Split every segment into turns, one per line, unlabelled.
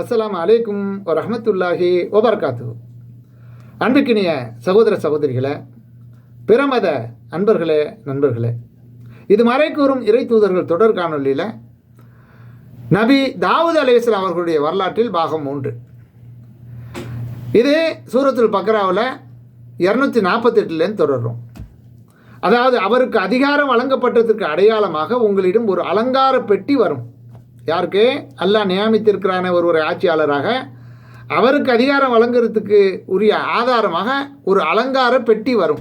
அஸ்லாம் அலைக்கும் வரஹமத்துல்லாஹி ஒபர்காத்து அன்புக்கினிய சகோதர சகோதரிகளே பிரமத அன்பர்களே நண்பர்களே இது மறை கூறும் இறை தூதர்கள் தொடர் காணொலியில் நபி தாவூத் அலையாஸ்லாம் அவர்களுடைய வரலாற்றில் பாகம் மூன்று. இது சூரத்துல் பக்ராவில் இரநூத்தி நாற்பத்தெட்டுலேருந்து தொடர்றோம். அதாவது அவருக்கு அதிகாரம் வழங்கப்பட்டதற்கு அடையாளமாக உங்களிடம் ஒரு அலங்கார பெட்டி வரும். யாருக்கு? அல்லாஹ் நியமித்திருக்கிறான ஒரு ஒரு ஆட்சியாளராக. அவருக்கு அதிகாரம் வழங்குறதுக்கு உரிய ஆதாரமாக ஒரு அலங்கார பெட்டி வரும்.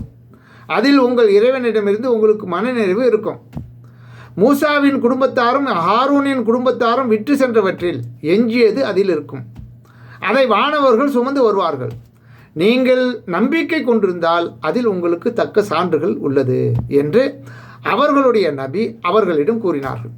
அதில் உங்கள் இறைவனிடமிருந்து உங்களுக்கு மனநிறைவு இருக்கும். மூசாவின் குடும்பத்தாரும் ஹாரூனின் குடும்பத்தாரும் விற்று சென்றவற்றில் எஞ்சியது அதில் இருக்கும். அதை வானவர்கள் சுமந்து வருவார்கள். நீங்கள் நம்பிக்கை கொண்டிருந்தால் அதில் உங்களுக்கு தக்க சான்றுகள் உள்ளது என்று அவர்களுடைய நபி அவர்களிடம் கூறினார்கள்.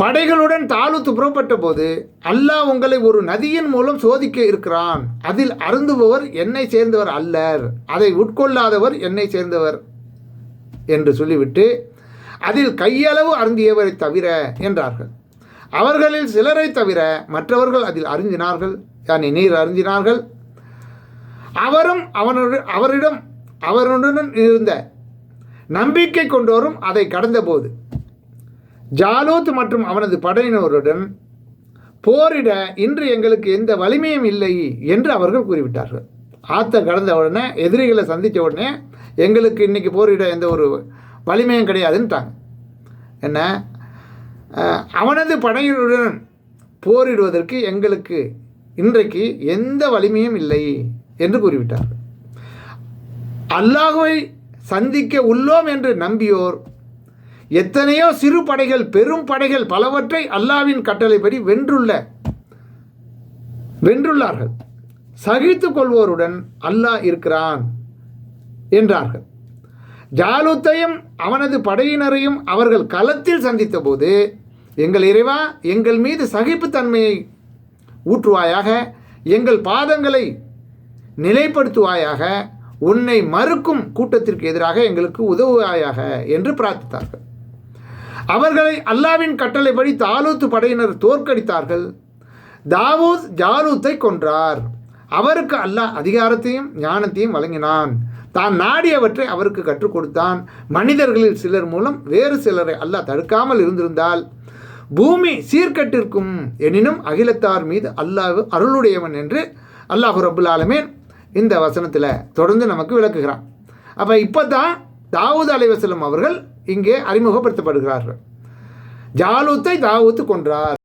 படைகளுடன் தாளுத்து புறப்பட்ட போது அல்லாஹ் உங்களை ஒரு நதியின் மூலம் சோதிக்க இருக்கிறான். அதில் அருந்துபவர் என்னை சேர்ந்தவர் அல்லர். அதை உட்கொள்ளாதவர் என்னை சேர்ந்தவர் என்று சொல்லிவிட்டு அதில் கையளவு அருந்தியவரை தவிர என்றார்கள். அவர்களில் சிலரை தவிர மற்றவர்கள் அதில் அருந்தினார்கள். யானை நீர் அருந்தினார்கள். அவரும் அவனுடன் அவரிடம் அவருடன் இருந்த நம்பிக்கை கொண்டோரும் அதை கடந்தபோது ஜாலூத் மற்றும் அவனது படையினருடன் போரிட இன்று எங்களுக்கு எந்த வலிமையும் இல்லை என்று அவர்கள் கூறிவிட்டார்கள். ஆத்த கடந்த உடனே எதிரிகளை சந்தித்த உடனே எங்களுக்கு இன்றைக்கி போரிட எந்த ஒரு வலிமையும் கிடையாதுன்ட்டாங்க என்ன? அவனது படையினருடன் போரிடுவதற்கு எங்களுக்கு இன்றைக்கு எந்த வலிமையும் இல்லை என்று கூறிவிட்டார்கள். அல்லாஹுவை சந்திக்க உள்ளோம் என்று நம்பியோர் எத்தனையோ சிறு படைகள் பெரும் படைகள் பலவற்றை அல்லாவின் கட்டளைப்படி வென்றுள்ள வென்றுள்ளார்கள். சகித்து கொள்வோருடன் அல்லாஹ் இருக்கிறான் என்றார்கள். ஜாலூத்தையும் அவனது படையினரையும் அவர்கள் களத்தில் சந்தித்தபோது எங்கள் இறைவா எங்கள் மீது சகிப்புத்தன்மையை ஊற்றுவாயாக எங்கள் பாதங்களை நிலைப்படுத்துவாயாக உன்னை மறுக்கும் கூட்டத்திற்கு எதிராக எங்களுக்கு உதவுவாயாக என்று பிரார்த்தித்தார்கள். அவர்களை அல்லாவின் கட்டளைப்படி தாலூத்து படையினர் தோற்கடித்தார்கள். தாவூத் ஜாலூத்தை கொன்றார். அவருக்கு அல்லாஹ் அதிகாரத்தையும் ஞானத்தையும் வழங்கினான். தான் நாடியவற்றை அவருக்கு கற்றுக் கொடுத்தான். மனிதர்களில் சிலர் மூலம் வேறு சிலரை அல்லாஹ் தடுக்காமல் இருந்திருந்தால். பூமி சீர்கட்டிருக்கும் எனினும் அகிலத்தார் மீது அல்லாஹ் அருளுடையவன் என்று அல்லாஹு ரபுல் ஆலமீன் இந்த வசனத்தில் தொடர்ந்து நமக்கு விளக்குகிறான். அப்போ இப்போ தான் தாவூத் அலைவசலம் அவர்கள் இங்கே அறிமுகப்படுத்தப்படுகிறார்கள். ஜாலூத்தை தாவூத்து கொன்றார்.